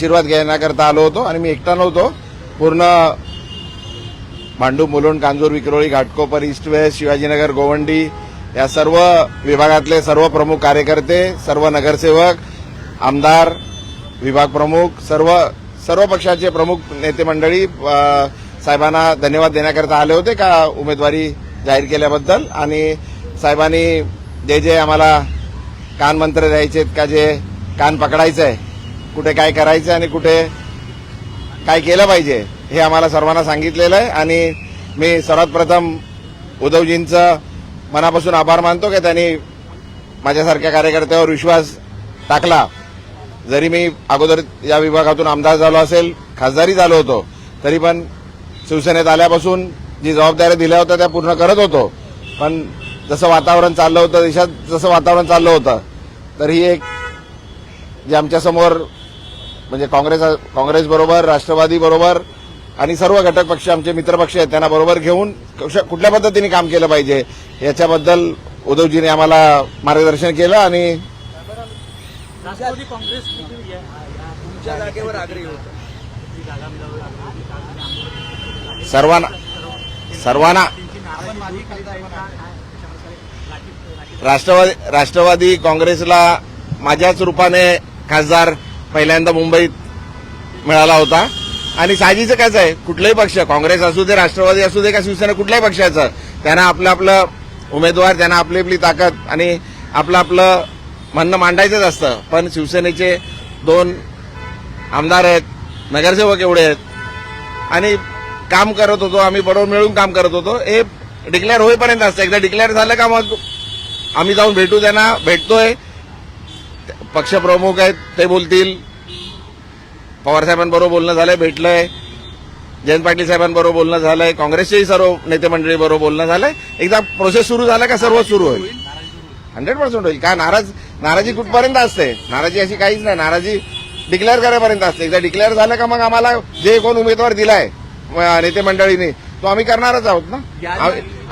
आशीर्वाद घेण्याकरता आलो होतो आणि मी एकटा नव्हतो. पूर्ण मांडू मुलुंड कांजूर विक्रोळी घाटकोपर ईस्ट वेस्ट शिवाजीनगर गोवंडी या सर्व विभागातले सर्व प्रमुख कार्यकर्ते सर्व नगरसेवक आमदार विभाग प्रमुख सर्व सर्व पक्षाचे प्रमुख नेते मंडळी साहेबांना धन्यवाद देण्याकरता आले होते का उमेदवारी जाहीर केल्याबद्दल? आणि साहेबांनी जे जे आम्हाला कान मंत्र द्यायचे का जे कान पकडायचं आहे कुठे काय करायचं आणि कुठे काय केलं पाहिजे हे आम्हाला सर्वांना सांगितलेलं आहे. आणि मी सर्वात प्रथम उद्धवजींचं मनापासून आभार मानतो की त्यांनी माझ्यासारख्या कार्यकर्त्यावर विश्वास टाकला. जरी मी अगोदर या विभागातून आमदार झालो असेल खासदारी झालो होतो तरी पण शिवसेनेत आल्यापासून जी जबाबदाऱ्या दिल्या होत्या त्या पूर्ण करत होतो. पण जसं वातावरण चाललं होतं देशात जसं वातावरण चाललं होतं तर ही एक जे आमच्यासमोर म्हणजे काँग्रेस काँग्रेस बरोबर राष्ट्रवादी बरोबर आणि सर्व घटक पक्ष आमचे मित्रपक्ष आहेत त्यांना बरोबर घेऊन कशा- कुठल्या पद्धतीने काम केलं पाहिजे? याच्याबद्दल उद्धवजीने आम्हाला मार्गदर्शन केलं आणि राष्ट्रवादी काँग्रेस किती या- या- तुमच्या जागेवर आग्रही होतं. ती जागा मिळावी सर्वांना सर्वांना राष्ट्रवादी राष्ट्रवादी काँग्रेसला माझ्याच रूपाने खासदार पहिल्यांदा मुंबईत मिळाला होता. आणि साजीचं कसं आहे कुठलाही पक्ष काँग्रेस असू दे राष्ट्रवादी असू दे का शिवसेना कुठल्याही पक्षाचं त्यांना आपलं आपलं उमेदवार त्यांना आपली आपली ताकद आणि आपलं आपलं म्हणणं मांडायचंच असतं. पण शिवसेनेचे दोन आमदार आहेत नगरसेवक एवढे आहेत. आणि काम करत होतो आम्ही बरोबर मिळून काम करत होतो. हे डिक्लेअर होईपर्यंत असतं. एकदा डिक्लेअर झालं का मग आम्ही जाऊन भेटू त्यांना भेटतोय. पक्षप्रमुख आहेत ते बोलतील. पवारसाहेबांबरोबर बोलणं झालंय भेटलंय. जयंत पाटील साहेबांबरोबर बोलणं झालंय. काँग्रेसचेही सर्व नेते मंडळी बरोबर बोलणं झालंय. एकदा प्रोसेस सुरू झाला का सर्व सुरू होईल? हंड्रेड पर्सेंट होईल. का नाराज नाराजी कुठपर्यंत असते? नाराजी अशी काहीच नाही. नाराजी डिक्लेअर करायपर्यंत असते. एकदा डिक्लेअर झालं का मग आम्हाला जे कोण उमेदवार दिलाय नेते मंडळीने तो आम्ही करणारच आहोत ना?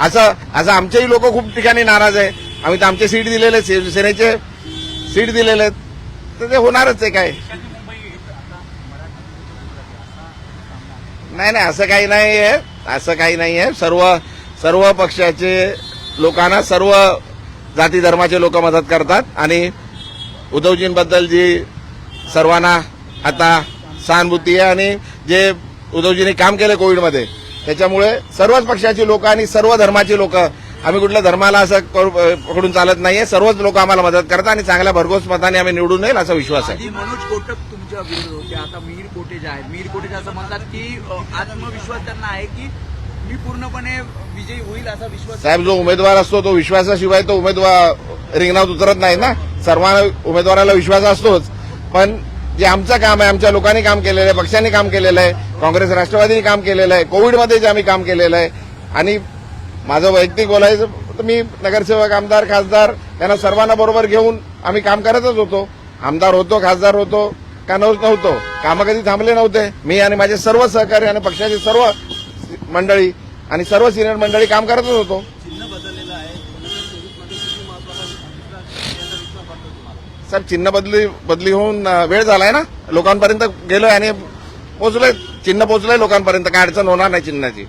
असं असं आमचेही लोक खूप ठिकाणी नाराज आहे. आम्ही तर आमचे सीट दिलेले आहेत, सीट दिलेले आहेत तर ते होणारच आहे काय? नाही नाही असं काही नाही आहे. असं काही नाही आहे. सर्व सर्व पक्षाचे लोकांना सर्व जाती धर्माचे लोक मदत करतात. आणि उद्धवजींबद्दल जी सर्वांना आता सहानुभूती आहे आणि जे उद्धवजींनी काम केलं कोविडमध्ये त्याच्यामुळे सर्वच पक्षाची लोक आणि सर्व धर्माची लोक आम्ही कुठल्या धर्माला असं पकडून चालत नाहीये. सर्वच लोक आम्हाला मदत करतात आणि चांगल्या भरघोस मताने आम्ही निवडून येईल असा विश्वास आहे. मनोज कोटक तुमच्या विरोध होते. आता मिहीर कोटे जे आहेत मिहीर कोटे जे असं म्हणतात की आत्मविश्वास त्यांना आहे की मी पूर्णपणे विजयी होईल असा विश्वास साहेब जो उमेदवार असतो तो विश्वासाशिवाय तो उमेदवार रिंगणात उतरत नाही ना. सर्वांना उमेदवाराला विश्वास असतोच. पण जे आमचं काम आहे आमच्या लोकांनी काम केलेलं आहे पक्षांनी काम केलेलं आहे काँग्रेस राष्ट्रवादीने काम केलेलं आहे कोविडमध्ये जे आम्ही काम केलेलं आहे. आणि माझं वैयक्तिक बोलायचं तर मी नगरसेवक आमदार खासदार यांना सर्वांना बरोबर घेऊन आम्ही काम करतच होतो. आमदार होतो खासदार होतो का नव्हतं नव्हतो. कामं कधी थांबले नव्हते. मी आणि माझे सर्व सहकारी आणि पक्षाचे सर्व मंडळी आणि सर्व सिनियर मंडळी काम करतच होतो. सर चिन्ह बदली बदली होऊन वेळ झालाय ना? लोकांपर्यंत गेलोय आणि पोहोचलोय. चिन्ह पोहोचलंय लोकांपर्यंत. काय अडचण होणार नाही चिन्हाची.